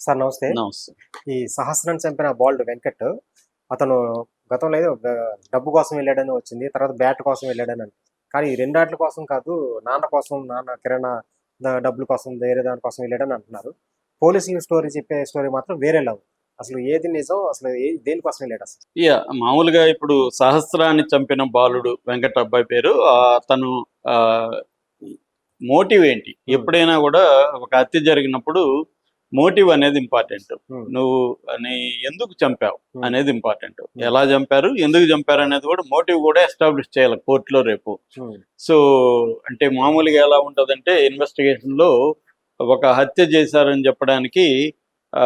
Sir నమస్తే. నమస్తే. ఈ సహస్రం చంపిన బాల్డ్ వెంకట్ అతను గతంలో ఏదో డబ్బు కోసం వెళ్ళాడని వచ్చింది తర్వాత బ్యాట్ కోసం వెళ్ళాడని అని కానీ ఈ రెండాట్ల కోసం కాదు నాన్న కోసం నాన్న కిరాణా డబ్బుల కోసం వేరే దాని కోసం వెళ్ళాడని అంటున్నారు. పోలీసులు స్టోరీ చెప్పే స్టోరీ మాత్రం వేరేలా ఉంది అసలు ఏది నిజం అసలు ఏ దేనికోసం వెళ్ళాడు అసలు? ఇక మామూలుగా ఇప్పుడు సహస్రాన్ని చంపిన బాలుడు వెంకట అబ్బాయి పేరు తను మోటివ్ ఏంటి? ఎప్పుడైనా కూడా ఒక హత్య జరిగినప్పుడు మోటివ్ అనేది ఇంపార్టెంట్. నువ్వు నీ ఎందుకు చంపావు. అనేది ఇంపార్టెంట్. ఎలా చంపారు ఎందుకు చంపారు అనేది కూడా మోటివ్ కూడా ఎస్టాబ్లిష్ చేయాలి కోర్టులో రేపు. సో అంటే మామూలుగా ఎలా ఉంటుందంటే ఇన్వెస్టిగేషన్లో ఒక హత్య చేశారని చెప్పడానికి ఆ,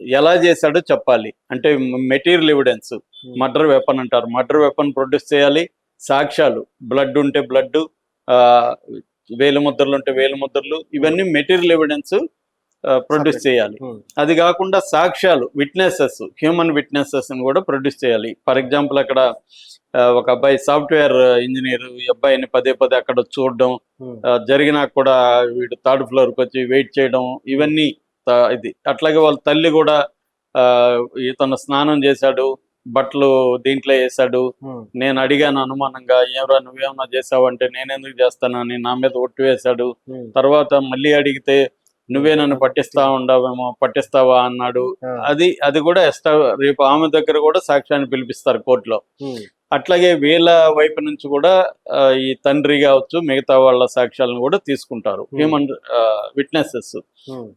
ఎలా చేశాడో చెప్పాలి. అంటే మెటీరియల్ ఎవిడెన్స్ మర్డర్ వెపన్ అంటారు. మర్డర్ వెపన్ ప్రొడ్యూస్ చేయాలి. సాక్ష్యాలు బ్లడ్ ఉంటే బ్లడ్ వేలు ముద్రలు ఉంటే వేలు ముద్రలు ఇవన్నీ మెటీరియల్ ఎవిడెన్స్ ప్రొడ్యూస్. చేయాలి. ఉమ్, అది కాకుండా సాక్ష్యాలు విట్నెసెస్ హ్యూమన్ విట్నెసెస్ కూడా ప్రొడ్యూస్ చేయాలి. ఫర్ ఎగ్జాంపుల్ అక్కడ ఒక అబ్బాయి సాఫ్ట్వేర్ ఇంజనీర్ ఈ అబ్బాయిని పదే పదే అక్కడ చూడడం ఆ, జరిగినా కూడా వీడు థర్డ్ ఫ్లోర్కి వచ్చి వెయిట్ చేయడం ఇవన్నీ ఇది. అట్లాగే వాళ్ళ తల్లి కూడా ఇతను స్నానం చేశాడు బట్టలు దీంట్లో వేశాడు ఉమ్, నేను అడిగాను అనుమానంగా ఏమరా నువ్వేమన్నా చేసావు అంటే నేనెందుకు చేస్తానని నా మీద ఒట్టు వేశాడు. తర్వాత మళ్ళీ అడిగితే నువ్వే నన్ను పట్టిస్తా ఉండవేమో పట్టిస్తావా అన్నాడు. అది అది కూడా ఎస్టా రేపు ఆమె దగ్గర కూడా సాక్ష్యాన్ని పిలిపిస్తారు కోర్టులో. అట్లాగే వీళ్ళ వైపు నుంచి కూడా ఈ తండ్రి కావచ్చు మిగతా వాళ్ళ సాక్ష్యాలను కూడా తీసుకుంటారు. హ్యూమన్ విట్నెసెస్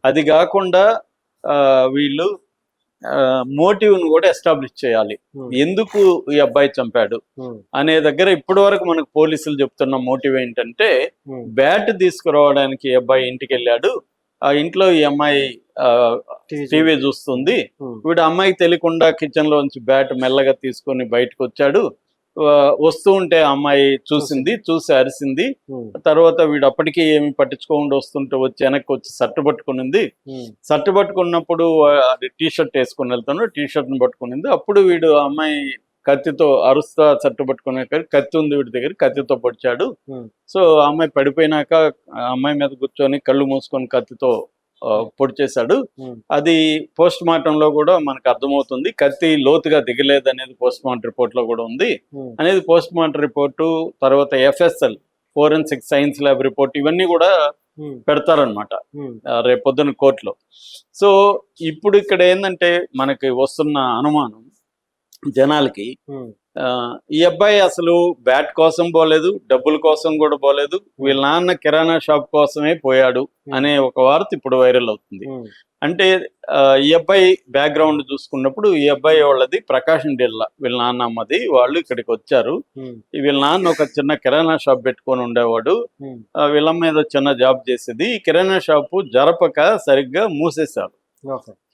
అది కాకుండా ఆ, వీళ్ళు మోటివ్ను కూడా ఎస్టాబ్లిష్ చేయాలి. ఎందుకు ఈ అబ్బాయి చంపాడు? అనే దగ్గర ఇప్పటి వరకు మనకు పోలీసులు చెప్తున్న మోటివ్ ఏంటంటే బ్యాట్ తీసుకురావడానికి అబ్బాయి ఇంటికి వెళ్ళాడు ఇంట్లో ఈ అమ్మాయి టీవీ చూస్తుంది. వీడు అమ్మాయికి తెలియకుండా కిచెన్ లోంచి బ్యాట్ మెల్లగా తీసుకొని బయటకు వచ్చాడు ఆ, వస్తూ ఉంటే ఆ అమ్మాయి చూసింది చూసి అరిసింది. తర్వాత వీడు అప్పటికీ ఏమి పట్టించుకోకుండా వస్తుంటే వచ్చి వెనక్కి వచ్చి సట్టు పట్టుకునింది సట్టు పట్టుకున్నప్పుడు ఆ, అది టీ షర్ట్ వేసుకుని వెళ్తాను టీ షర్ట్ని పట్టుకునింది అప్పుడు వీడు ఆ అమ్మాయి కత్తితో అరుస్తా సట్టు పట్టుకునే కత్తి ఉంది వీడి దగ్గర కత్తితో పొడిచాడు. ఉమ్, సో ఆ అమ్మాయి పడిపోయినాక అమ్మాయి మీద కూర్చొని కళ్ళు మూసుకొని కత్తితో పొడిచేశాడు. ఉమ్, అది పోస్ట్ మార్టం లో కూడా మనకు అర్థమవుతుంది. కత్తి లోతుగా దిగలేదు అనేది పోస్ట్ మార్టం రిపోర్ట్లో కూడా ఉంది. ఉమ్, అనేది పోస్ట్ మార్టం రిపోర్టు తర్వాత FSL forensic science lab report ఇవన్నీ కూడా పెడతారనమాట ఉమ్, రేపు పొద్దున కోర్టులో. సో ఇప్పుడు ఇక్కడ ఏంటంటే మనకి వస్తున్న అనుమానం జనాలకి ఈ అబ్బాయి అసలు బ్యాట్ కోసం పోలేదు డబ్బుల కోసం కూడా పోలేదు వీళ్ళ నాన్న కిరాణా షాప్ కోసమే పోయాడు అనే ఒక వార్త ఇప్పుడు వైరల్ అవుతుంది. అంటే ఈ అబ్బాయి బ్యాక్గ్రౌండ్ చూసుకున్నప్పుడు ఈ అబ్బాయి వాళ్ళది ప్రకాశం జిల్లా వీళ్ళ నాన్న అమ్మది వాళ్ళు ఇక్కడికి వచ్చారు. వీళ్ళ నాన్న ఒక చిన్న కిరాణా షాప్ పెట్టుకొని ఉండేవాడు. వీళ్ళమ్మ ఏదో చిన్న జాబ్ చేసేది. ఈ కిరాణా షాపు జరపక సరిగ్గా మూసేశారు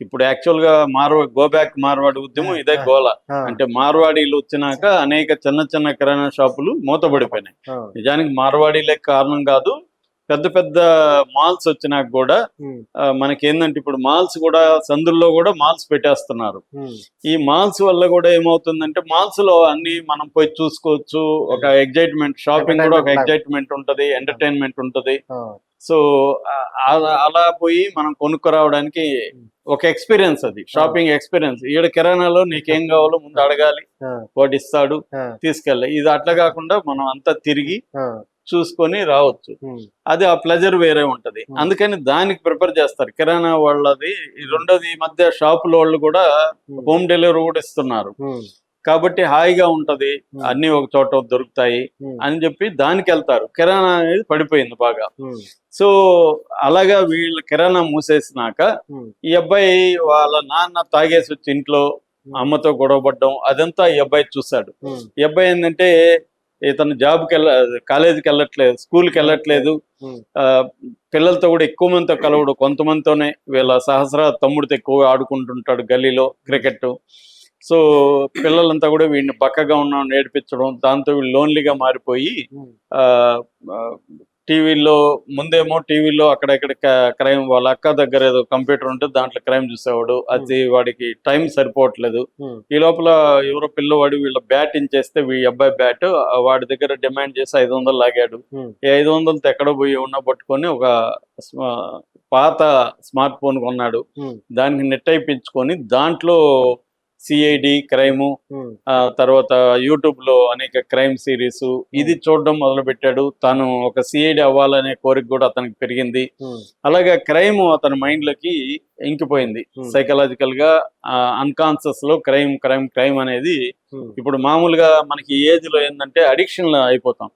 ఇప్పుడు యాక్చువల్గా మార్వా గో బ్యాక్ మార్వాడి ఉద్యమం ఇదే గోల. అంటే మార్వాడీలు వచ్చినాక అనేక చిన్న చిన్న కిరాణా షాపులు మూతపడిపోయినాయి ఆ, నిజానికి మార్వాడీలే కారణం కాదు పెద్ద పెద్ద మాల్స్ వచ్చినాక కూడా మనకి ఏంటంటే ఇప్పుడు మాల్స్ కూడా సందుల్లో కూడా మాల్స్ పెట్టేస్తున్నారు. ఈ మాల్స్ వల్ల కూడా ఏమవుతుందంటే మాల్స్లో అన్ని మనం పోయి చూసుకోవచ్చు. ఒక ఎగ్జైట్మెంట్ షాపింగ్ కూడా ఒక. ఎగ్జైట్మెంట్ ఉంటది ఎంటర్టైన్మెంట్ ఉంటది. సో అలా పోయి మనం కొనుక్కురావడానికి ఒక ఎక్స్పీరియన్స్ అది షాపింగ్ ఎక్స్పీరియన్స్. ఈడ కిరాణాలో నీకేం కావాలో ముందు అడగాలి. వాడు ఇస్తాడు తీసుకెళ్ళి. ఇది అట్లా కాకుండా మనం అంతా తిరిగి చూసుకొని రావచ్చు. అది ఆ ప్లెజర్ వేరే ఉంటది. అందుకని దానికి ప్రిపేర్ చేస్తారు. కిరాణా వాళ్ళది ఈ రెండోది ఈ మధ్య షాపుల వాళ్ళు కూడా హోమ్ డెలివరీ కూడా ఇస్తున్నారు. కాబట్టి హాయిగా ఉంటది. అన్ని ఒక చోట దొరుకుతాయి అని చెప్పి దానికి వెళ్తారు. కిరాణా అనేది పడిపోయింది బాగా. సో అలాగా వీళ్ళ కిరాణా మూసేసినాక ఈ అబ్బాయి వాళ్ళ నాన్న తాగేసి వచ్చి ఇంట్లో అమ్మతో గొడవపడ్డం అదంతా ఈ అబ్బాయి చూశాడు. ఈ అబ్బాయి ఏంటంటే ఇతను జాబ్కి వెళ్ళ కాలేజీకి వెళ్ళట్లేదు స్కూల్కి వెళ్ళట్లేదు. పిల్లలతో కూడా ఎక్కువ మందితో కలవడు. కొంతమందితోనే వీళ్ళ సహస్ర తమ్ముడితో ఎక్కువగా ఆడుకుంటుంటాడు గల్లీలో క్రికెట్ సో పిల్లలంతా కూడా వీడిని బక్కగా ఉన్నాను ఏడిపించడం దాంతో వీళ్ళు లోన్లీగా మారిపోయి టీవీలో ముందేమో టీవీలో అక్కడెక్కడ క్రైమ్ వాళ్ళ అక్క దగ్గర ఏదో కంప్యూటర్ ఉంటే దాంట్లో క్రైమ్ చూసేవాడు. అది వాడికి టైం సరిపోవట్లేదు. ఈ లోపల ఎవరో పిల్లవాడు వీళ్ళ బ్యాట్ ఇంచేస్తే ఈ అబ్బాయి బ్యాట్ వాడి దగ్గర డిమాండ్ చేసి ఐదు వందలు లాగాడు. ఈ ఐదు వందలతో ఎక్కడ పోయి ఉన్నా పట్టుకొని ఒక పాత స్మార్ట్ ఫోన్ కొన్నాడు. దానికి నెట్ అయిపించుకొని దాంట్లో సిఐడి క్రైము ఆ తర్వాత యూట్యూబ్లో అనేక క్రైమ్ సిరీస్ ఇది చూడడం మొదలు పెట్టాడు తను ఒక సిఐడి అవ్వాలనే కోరిక కూడా అతనికి పెరిగింది. ఉమ్, అలాగే క్రైమ్ అతని మైండ్లోకి ఇంకిపోయింది. Hmm. సైకలాజికల్గా అన్కాన్షియస్లో క్రైమ్ క్రైమ్ క్రైమ్ అనేది ఇప్పుడు మామూలుగా మనకి ఏజ్లో ఏంటంటే అడిక్షన్ అయిపోతాం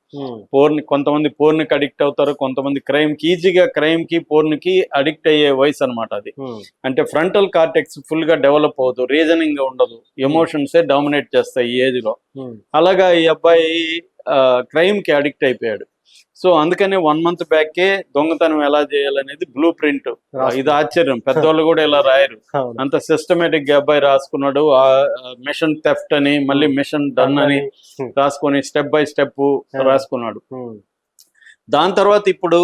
పోర్ని కొంతమంది పోర్నికి అడిక్ట్ అవుతారు కొంతమంది క్రైమ్కి ఈజీగా క్రైమ్కి పోర్న్కి అడిక్ట్ అయ్యే వయసు అన్నమాట అది. అంటే ఫ్రంటల్ కార్టెక్స్ ఫుల్గా డెవలప్ అవుతుంది రీజనింగ్ ఉండదు ఎమోషన్సే డామినేట్ చేస్తాయి ఈ ఏజ్లో అలాగా ఈ అబ్బాయి క్రైమ్కి అడిక్ట్ అయిపోయాడు. సో అందుకనే వన్ మంత్ బ్యాకే దొంగతనం ఎలా చేయాలనేది బ్లూ ప్రింట్ ఇది ఆశ్చర్యం. పెద్దవాళ్ళు కూడా ఇలా రాయరు. అంత సిస్టమేటిక్గా అబ్బాయి రాసుకున్నాడు. ఆ మిషన్ థెఫ్ట్ అని మళ్ళీ మిషన్ డన్ అని ఉమ్, రాసుకొని స్టెప్ బై స్టెప్ రాసుకున్నాడు. ఉమ్, దాని తర్వాత ఇప్పుడు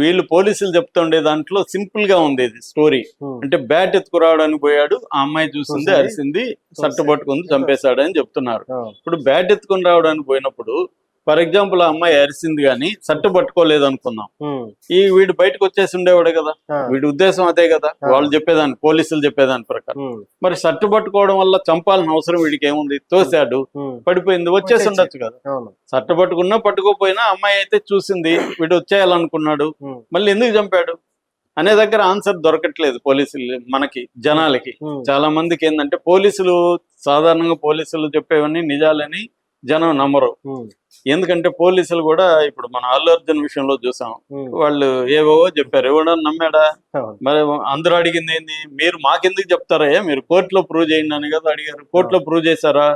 వీళ్ళు పోలీసులు చెప్తుండే దాంట్లో సింపుల్గా ఉంది ఇది స్టోరీ ఉమ్, అంటే బ్యాట్ ఎత్తుకురావడానికి పోయాడు ఆ అమ్మాయి చూసింది. అరిసింది సట్టు పట్టుకుంది చంపేశాడు అని చెప్తున్నారు. ఇప్పుడు బ్యాట్ ఎత్తుకుని రావడానికి పోయినప్పుడు ఫర్ ఎగ్జాంపుల్ ఆ అమ్మాయి అరిసింది కానీ సట్టు పట్టుకోలేదు అనుకుందాం. ఈ వీడు బయటకు వచ్చేసి ఉండేవాడు కదా. వీడి ఉద్దేశం అదే కదా. వాళ్ళు చెప్పేదాన్ని పోలీసులు చెప్పేదాని ప్రకారం. మరి సట్టు పట్టుకోవడం వల్ల చంపాల్సిన అవసరం వీడికి ఏముంది? తోసాడు పడిపోయింది వచ్చేసి. ఉండొచ్చు కదా. సట్టు పట్టుకున్నా పట్టుకోపోయినా అమ్మాయి అయితే చూసింది వీడు వచ్చేయాలనుకున్నాడు. మళ్ళీ ఎందుకు చంపాడు? అనే దగ్గర ఆన్సర్ దొరకట్లేదు పోలీసులు మనకి జనాలకి. చాలా మందికి ఏంటంటే పోలీసులు సాధారణంగా పోలీసులు చెప్పేవన్నీ నిజాలని జనం నమ్మరు. ఎందుకంటే పోలీసులు కూడా ఇప్పుడు మన అల్లు అర్జున్ విషయంలో చూసాం. వాళ్ళు ఏవేవో చెప్పారు. ఎవడో నమ్మాడా? మరి అందరూ అడిగింది ఏంది? మీరు మాకెందుకు చెప్తారా మీరు కోర్టులో ప్రూవ్ చేయండి అని కదా అడిగారు. కోర్టులో ప్రూవ్ చేశారా?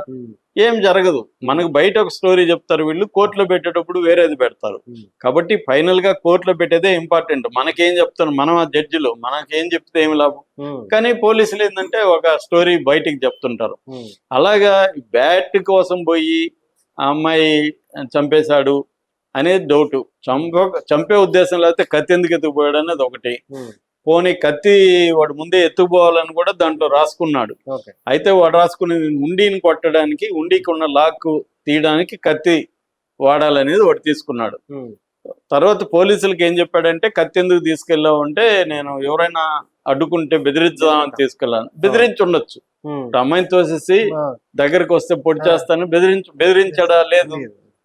ఏం జరగదు. మనకు బయట ఒక స్టోరీ చెప్తారు వీళ్ళు కోర్టులో పెట్టేటప్పుడు వేరేది పెడతారు. కాబట్టి ఫైనల్గా కోర్టులో పెట్టేదే ఇంపార్టెంట్ మనకేం చెప్తారు? మనం ఆ జడ్జిలు మనకేం చెప్తే ఏమి లాభం? కానీ పోలీసులు ఏంటంటే ఒక స్టోరీ బయటికి చెప్తుంటారు. అలాగా బ్యాట్ కోసం పోయి ఆ అమ్మాయి చంపేశాడు అనేది డౌట్ చంప చంపే ఉద్దేశం లేకపోతే కత్తి ఎందుకు ఎత్తుకుపోయాడు అనేది ఒకటి. పోనీ కత్తి వాడు ముందే ఎత్తుకుపోవాలని కూడా దాంట్లో రాసుకున్నాడు. అయితే వాడు రాసుకుని ఉండిని కొట్టడానికి ఉండికి ఉన్న లాక్ తీయడానికి కత్తి వాడాలనేది వాడు తీసుకున్నాడు. తర్వాత పోలీసులకి ఏం చెప్పాడంటే కత్తి ఎందుకు తీసుకెళ్ళావు? అంటే నేను ఎవరైనా అడ్డుకుంటే బెదిరించాలని తీసుకెళ్ళాను. బెదిరించి ఉండొచ్చు. అమ్మాయిని తోసేసి దగ్గరికి వస్తే పొడి చేస్తాను బెదిరించు బెదిరించాడా? లేదు.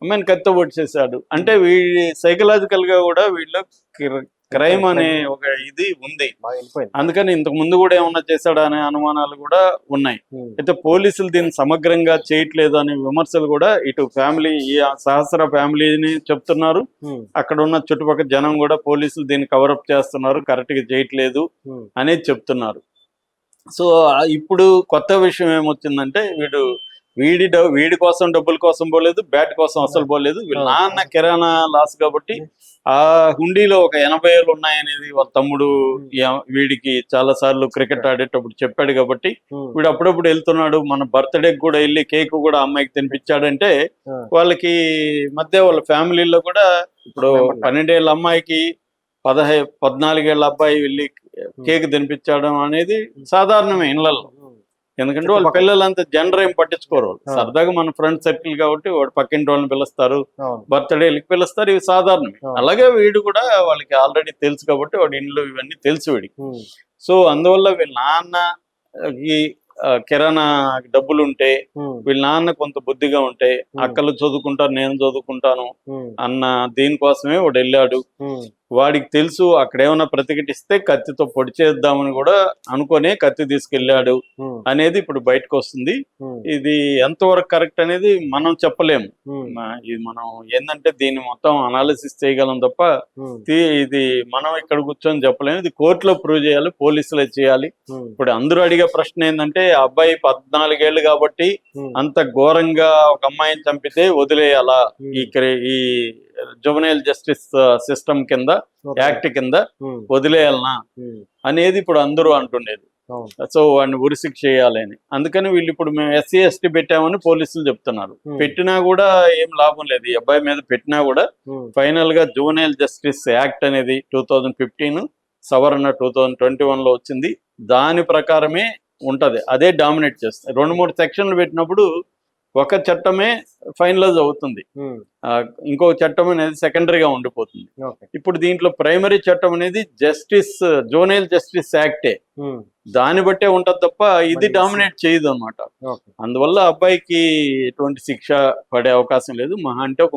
అమ్మాయిని కత్తి పొడి చేశాడు అంటే వీడి సైకలాజికల్గా కూడా వీళ్ళ క్రైమ్ అనే ఒక ఇది ఉంది. అందుకని ఇంతకు ముందు కూడా ఏమన్నా చేశాడా అనే అనుమానాలు కూడా ఉన్నాయి. అయితే పోలీసులు దీన్ని సమగ్రంగా చేయట్లేదు అనే విమర్శలు కూడా ఇటు ఫ్యామిలీ ఈ సహస్ర ఫ్యామిలీని చెప్తున్నారు. అక్కడ ఉన్న చుట్టుపక్కల జనం కూడా పోలీసులు దీన్ని కవరప్ చేస్తున్నారు కరెక్ట్గా చేయట్లేదు అనేది చెప్తున్నారు. సో ఇప్పుడు కొత్త విషయం ఏమొచ్చిందంటే వీడు వీడి వీడి కోసం డబ్బుల కోసం పోలేదు బ్యాట్ కోసం అసలు పోలేదు. వీళ్ళ నాన్న కిరాణా లాస్ కాబట్టి ఆ హుండీలో ఒక ఎనభై ఏళ్ళు ఉన్నాయనేది వాళ్ళ తమ్ముడు యా- వీడికి చాలా సార్లు క్రికెట్ ఆడేటప్పుడు చెప్పాడు కాబట్టి ఉమ్, వీడు అప్పుడప్పుడు వెళ్తున్నాడు. మన బర్త్డే కూడా వెళ్ళి కేక్ కూడా అమ్మాయికి తినిపించాడంటే వాళ్ళకి మధ్య వాళ్ళ ఫ్యామిలీలో కూడా ఇప్పుడు. పన్నెండేళ్ళ అమ్మాయికి పదహై పద్నాలుగేళ్ళ అబ్బాయి వెళ్ళి కేక్ తినిపించడం అనేది సాధారణమే ఇళ్ళలో ఎందుకంటే వాళ్ళ. పిల్లలంతా జనర్ ఏం పట్టించుకోరు. సరదాగా మన ఫ్రెండ్ సర్కిల్ కాబట్టి వాడు పక్కింటి వాళ్ళని పిలుస్తారు బర్త్డేలకి పిలుస్తారు ఇవి సాధారణమే. అలాగే వీడు కూడా వాళ్ళకి ఆల్రెడీ తెలుసు కాబట్టి వాడి ఇంట్లో ఇవన్నీ తెలుసు వీడికి సో అందువల్ల వీళ్ళ నాన్నకి కిరాణా డబ్బులు ఉంటే వీళ్ళ నాన్న కొంత బుద్ధిగా ఉంటే. అక్కలు చదువుకుంటారు నేను చదువుకుంటాను అన్న దీనికోసమే వాడు వెళ్ళాడు వాడికి తెలుసు అక్కడ ఏమైనా ప్రతిఘటిస్తే కత్తితో పొడి చేద్దామని కూడా అనుకునే కత్తి తీసుకెళ్ళాడు ఉమ్, అనేది ఇప్పుడు బయటకు వస్తుంది ఇది ఎంతవరకు కరెక్ట్ అనేది మనం చెప్పలేము ఇది మనం ఏంటంటే దీన్ని మొత్తం అనాలిసిస్ చేయగలం తప్ప ఇది- మనం ఇక్కడ కూర్చొని చెప్పలేము ఇది కోర్టులో ప్రూవ్ చేయాలి పోలీసులే చేయాలి. ఇప్పుడు అందరూ అడిగే ప్రశ్న ఏంటంటే అబ్బాయి పద్నాలుగేళ్ళు కాబట్టి అంత ఘోరంగా ఒక అమ్మాయిని చంపితే వదిలేయాలా? ఈ ఈ జువనైల్ జస్టిస్ సిస్టమ్ కింద. యాక్ట్ కింద వదిలేయాలనా? అనేది ఇప్పుడు అందరూ అంటుండేది. సో వాడిని ఉరిశిక్ష చేయాలి అని. అందుకని వీళ్ళు ఇప్పుడు మేము ఎస్సీ ఎస్టీ పెట్టామని పోలీసులు చెప్తున్నారు. పెట్టినా కూడా ఏం లాభం లేదు. ఈ అబ్బాయి మీద పెట్టినా కూడా ఫైనల్గా జూనియల్ జస్టిస్ యాక్ట్ అనేది టూ థౌజండ్ ఫిఫ్టీన్ సవరణ టూ థౌజండ్ ట్వంటీ వన్లో వచ్చింది. దాని ప్రకారమే ఉంటది. అదే డామినేట్ చేస్తుంది రెండు మూడు సెక్షన్లు పెట్టినప్పుడు ఒక చట్టమే ఫైనలైజ్ అవుతుంది. ఇంకో చట్టం అనేది సెకండరీగా ఉండిపోతుంది. ఇప్పుడు దీంట్లో ప్రైమరీ చట్టం అనేది జస్టిస్ జోనల్ జస్టిస్ యాక్టే. దాన్ని బట్టే ఉంటది తప్ప ఇది డామినేట్ చేయదు అనమాట అందువల్ల అబ్బాయికి ఎటువంటి శిక్ష పడే అవకాశం లేదు. మహా అంటే ఒక